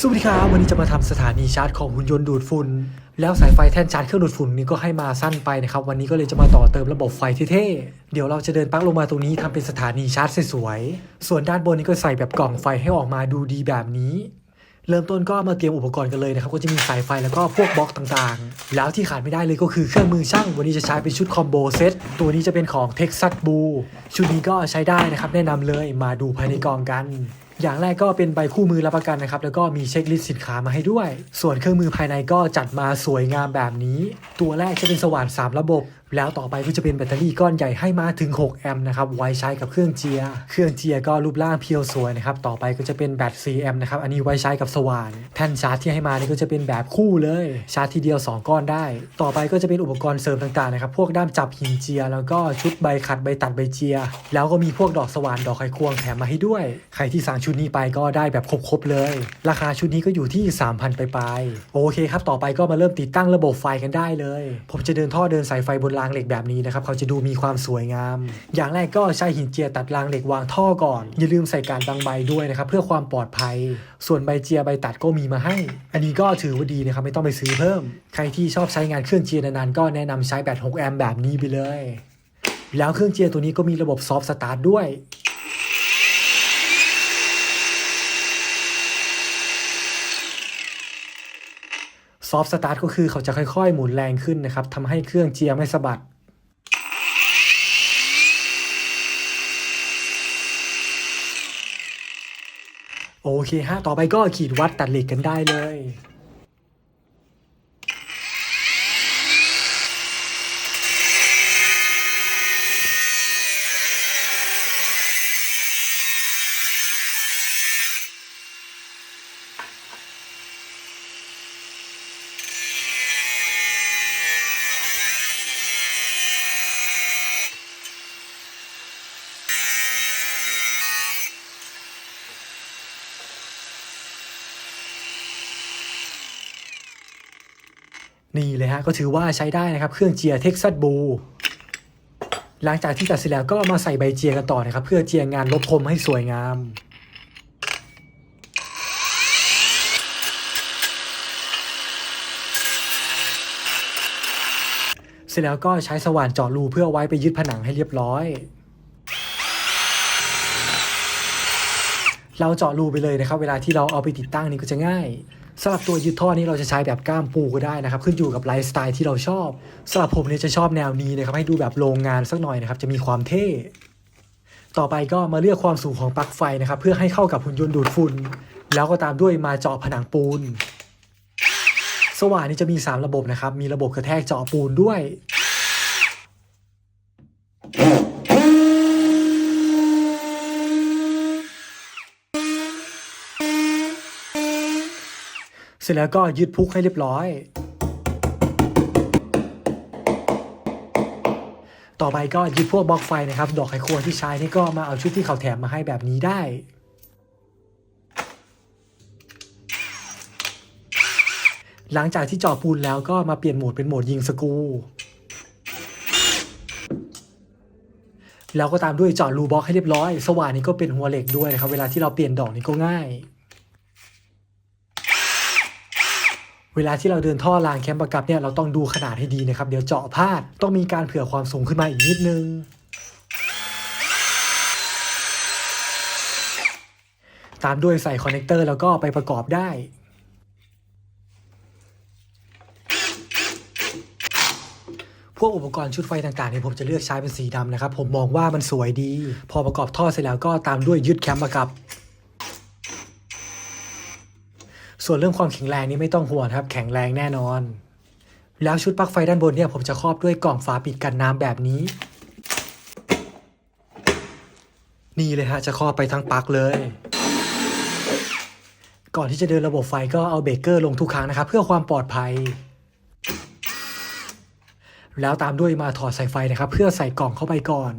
สวัสดีครับวันนี้จะมาทำสถานีชาร์จของหุ่นยนต์ดูดฝุ่นแล้วสายไฟแท่นชาร์จเครื่องดูดฝุ่นนี้ก็ให้มาสั้นไปนะครับ วันนี้ก็เลยจะมาต่อเติมระบบไฟเท่ๆเดี๋ยวเราจะเดินปั๊กลงมาตรงนี้ทำเป็นสถานีชาร์จสวยๆส่วนด้านบนนี้ก็ใส่แบบกล่องไฟให้ออกมาดูดีแบบนี้ เริ่มต้นก็มาเตรียมอุปกรณ์กันเลยนะครับ ก็จะมีสายไฟแล้วก็พวกบล็อกต่างๆ แล้วที่ขาดไม่ได้เลยก็คือเครื่องมือช่าง วันนี้จะใช้เป็นชุดคอมโบเซตตัวนี้จะเป็นของ Texas b l u ชุดนี้ก็ใช้ได้นะครับแนะนำเลยมาดูภายในกล่องกัน อย่างแรกก็เป็นใบคู่มือรับประกันนะครับ แล้วก็มีเช็คลิสต์สินค้ามาให้ด้วย ส่วนเครื่องมือภายในก็จัดมาสวยงามแบบนี้ ตัวแรกจะเป็นสว่าน 3 ระบบ แล้วต่อไปก็จะเป็นแบตเตอรี่ก้อนใหญ่ให้มาถึง 6 แอมป์นะครับ ไว้ใช้กับเครื่องเจีย เครื่องเจียก็รูปร่างเพียวสวยนะครับ ต่อไปก็จะเป็นแบต 4 แอมป์นะครับ อันนี้ไว้ใช้กับสว่าน แท่นชาร์จที่ให้มานี่ก็จะเป็นแบบคู่เลย ชาร์จทีเดียว 2 ก้อนได้ ต่อไปก็จะเป็นอุปกรณ์เสริมต่างๆนะครับ พวกด้ามจับหินเจีย แล้วก็ชุดใบขัดใบตัดใบเจีย แล้วก็มีพวกดอกสว่านดอกไขควงแถมมาให้ด้วย ใครที่สั่งชุดนี้ไปก็ได้แบบครบๆเลย ราคาชุดนี้ก็อยู่ที่ 3,000 ไปลายๆโอเคครับ ต่อไปก็มาเริ่มติดตั้งระบบไฟกันได้เลย ผมจะเดินท่อเดินสายไฟบนรางเหล็กแบบนี้นะครับเขาจะดูมีความสวยงาม อย่างแรกก็ใช้หินเจียตัดรางเหล็กวางท่อก่อน อย่าลืมใส่การบังใบด้วยนะครับเพื่อความปลอดภัย ส่วนใบเจียใบตัดก็มีมาให้ อันนี้ก็ถือว่าดีนะครับไม่ต้องไปซื้อเพิ่ม ใครที่ชอบใช้งานเครื่องเจียนานๆก็แนะนำใช้แบต6แอมป์แบบนี้ไปเลย แล้วเครื่องเจียตัวนี้ก็มีระบบซอฟต์สตาร์ทด้วย ซอฟต์สตาร์ทก็คือเขาจะค่อยๆ หมุนแรงขึ้นนะครับทำให้เครื่องเจียร์ไม่สะบัดโอเคฮะ ต่อไปก็ขีดวัดตัดเหล็กกันได้เลย นี่เลยฮะก็ถือว่าใช้ได้นะครับเครื่องเจียเท็กซัสบูหลังจากที่ตัดเสร็จแล้วก็มาใส่ใบเจียกันต่อนะครับ เพื่อเจียงานลบคมให้สวยงามเสร็จแล้วก็ใช้สว่านเจาะรูเพื่อไว้ไปยึดผนังให้เรียบร้อย เราเจาะรูไปเลยนะครับ เวลาที่เราเอาไปติดตั้งนี่ก็จะง่าย สำหรับตัวยึดท่อนี้เราจะใช้แบบก้ามปูก็ได้นะครับ ขึ้นอยู่กับไลฟ์สไตล์ที่เราชอบสำหรับผมเนี่ยจะชอบแนวนี้นะครับให้ดูแบบโรงงานสักหน่อยนะครับจะมีความเท่ต่อไปก็มาเลือกความสูงของปลั๊กไฟนะครับ เพื่อให้เข้ากับหุ่นยนต์ดูดฝุ่นแล้วก็ตามด้วยมาเจาะผนังปูน สว่านนี้จะมี 3 ระบบนะครับ มีระบบกระแทกเจาะปูนด้วย ร็จแล้วก็ยึดพุกให้เรียบร้อย ต่อไปก็ยึดพวกบล็อกไฟนะครับ ดอกไขควงที่ใช้นี่ก็มาเอาชุดที่เขาแถมมาให้แบบนี้ได้หลังจากที่เจาะปูนแล้วก็มาเปลี่ยนโหมดเป็นโหมดยิงสกู แล้วก็ตามด้วยเจาะรูบล็อกให้เรียบร้อย สว่านนี้ก็เป็นหัวเหล็กด้วยนะครับ เวลาที่เราเปลี่ยนดอกนี่ก็ง่าย เวลาที่เราเดินท่อรางแคมป์ประกับเนี่ยเราต้องดูขนาดให้ดีนะครับ เดี๋ยวเจาะพลาดต้องมีการเผื่อความสูงขึ้นมาอีกนิดนึง ตามด้วยใส่คอนเนคเตอร์แล้วก็ไปประกอบได้พวกอุปกรณ์ชุดไฟต่างๆเนี่ยผมจะเลือกใช้เป็นสีดำนะครับ ผมมองว่ามันสวยดี พอประกอบท่อเสร็จแล้วก็ตามด้วยยึดแคมป์ประกับ ส่วนเรื่องความแข็งแรงนี่ไม่ต้องห่วงครับ แข็งแรงแน่นอน แล้วชุดปลั๊กไฟด้านบนเนี่ยผมจะครอบด้วยกล่องฝาปิดกันน้ำแบบนี้ นี่เลยฮะจะครอบไปทั้งปลั๊กเลย ก่อนที่จะเดินระบบไฟก็เอาเบรกเกอร์ลงทุกครั้งนะครับ เพื่อความปลอดภัย แล้วตามด้วยมาถอดสายไฟนะครับ เพื่อใส่กล่องเข้าไปก่อน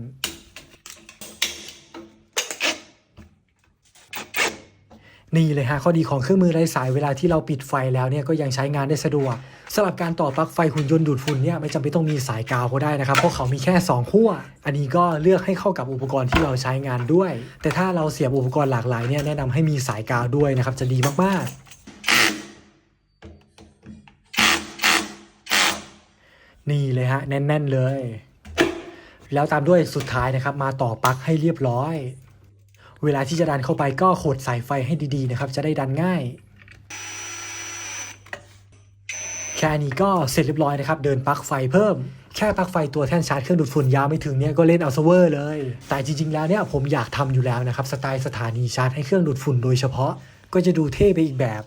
นี่เลยฮะข้อดีของเครื่องมือไร้สายเวลาที่เราปิดไฟแล้วเนี่ยก็ยังใช้งานได้สะดวกสำหรับการต่อปลั๊กไฟหุ่นยนต์ดูดฝุ่นเนี่ยไม่จำเป็นต้องมีสายกาวก็ได้นะครับเพราะเขามีแค่ 2 ขั้ว อันนี้ก็เลือกให้เข้ากับอุปกรณ์ที่เราใช้งานด้วย แต่ถ้าเราเสียบอุปกรณ์หลากหลายเนี่ยแนะนำให้มีสายกาวด้วยนะครับจะดีมากๆนี่เลยฮะ แน่น ๆ เลย แล้วตามด้วยสุดท้ายนะครับ มาต่อปลั๊กให้เรียบร้อย เวลาที่จะดันเข้าไปก็ขดสายไฟให้ดีๆนะครับ จะได้ดันง่าย แค่นี้ก็เสร็จเรียบร้อยนะครับ เดินปลั๊กไฟเพิ่มแค่ปลั๊กไฟตัวแท่นชาร์จเครื่องดูดฝุ่นยาวไม่ถึงเนี่ยก็เล่นเอาซเวอร์เลย แต่จริงๆแล้วเนี่ยผมอยากทำอยู่แล้วนะครับ สไตล์สถานีชาร์จให้เครื่องดูดฝุ่นโดยเฉพาะก็จะดูเท่ไปอีกแบบ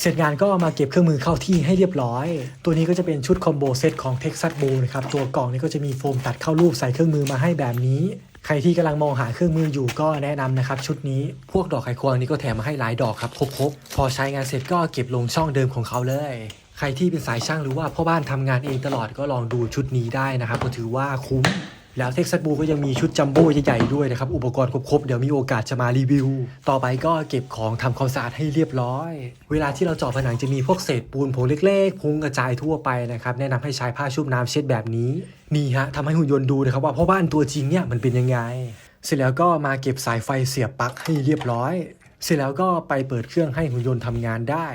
เสร็จงานก็มาเก็บเครื่องมือเข้าที่ให้เรียบร้อย ตัวนี้ก็จะเป็นชุดคอมโบเซตของ Texas b o นะครับ ตัวกล่องนี้ก็จะมีโฟมตัดเข้ารูปใส่เครื่องมือมาให้แบบนี้ ใครที่กำลังมองหาเครื่องมืออยู่ก็แนะนำนะครับ ชุดนี้พวกดอกไขควงนี้ก็แถมมาให้หลายดอกครับครบๆพอใช้งานเสร็จก็เก็บลงช่องเดิมของเขาเลยใครที่เป็นสายช่างหรือว่าพ่อบ้านทำงานเองตลอดก็ลองดูชุดนี้ได้นะครับ ก็ถือว่าคุ้ม แล้วเท็กซัสบูก็ยังมีชุดจัมโบ้ใหญ่ๆด้วยนะครับ อุปกรณ์ครบๆ เดี๋ยวมีโอกาสจะมารีวิว ต่อไปก็เก็บของทำความสะอาดให้เรียบร้อย เวลาที่เราเจาะผนังจะมีพวกเศษปูนผงเล็กๆ พุงกระจายทั่วไปนะครับ แนะนำให้ใช้ผ้าชุบน้ำเช็ดแบบนี้ นี่ฮะทำให้หุ่นยนต์ดูนะครับว่าพ่อบ้านตัวจริงเนี่ยมันเป็นยังไง เสร็จแล้วก็มาเก็บสายไฟเสียบปลั๊กให้เรียบร้อย เสร็จแล้วก็ไปเปิดเครื่องให้หุ่นยนต์ทำงานได้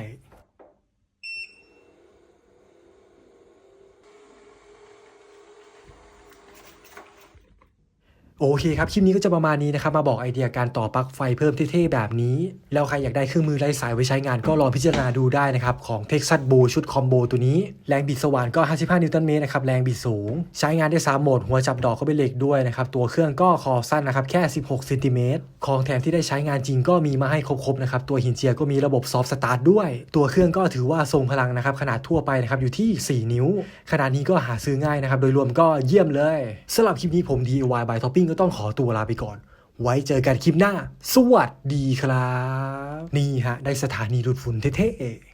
โอเคครับคลิปนี้ก็จะประมาณนี้นะครับมาบอกไอเดียการต่อปลั๊กไฟเพิ่มเท่ๆแบบนี้ แล้วใครอยากได้เครื่องมือไร้สายไว้ใช้งานก็ลองพิจารณาดูได้นะครับของ Texas b o ชุดคอมโบตัวนี้ แรงบิดสว่านก็ 55 นิวตันเมตรนะครับแรงบิดสูง ใช้งานได้ 3 โหมด หัวจับดอกก็เป็นเหล็กด้วยนะครับตัวเครื่องก็คอสั้นนะครับแค่ 16เซนติเมตรของแถมที่ได้ใช้งานจริงก็มีมาให้ครบๆนะครับตัวหินเจียก็มีระบบซอฟต์สตาร์ทด้วย ตัวเครื่องก็ถือว่าทรงพลังนะครับขนาดทั่วไปนะครับอยู่ที่ 4 นิ้ว ขนาดนี้ก็หาซื้อง่ายนะครับโดยรวมก็เยี่ยมเลยสำหรับคลิปนี้ผม DIY by Topping ก็ต้องขอตัวลาไปก่อน ไว้เจอกันคลิปหน้า สวัสดีครับ นี่ฮะ ได้สถานีดูดฝุ่นเท่ๆ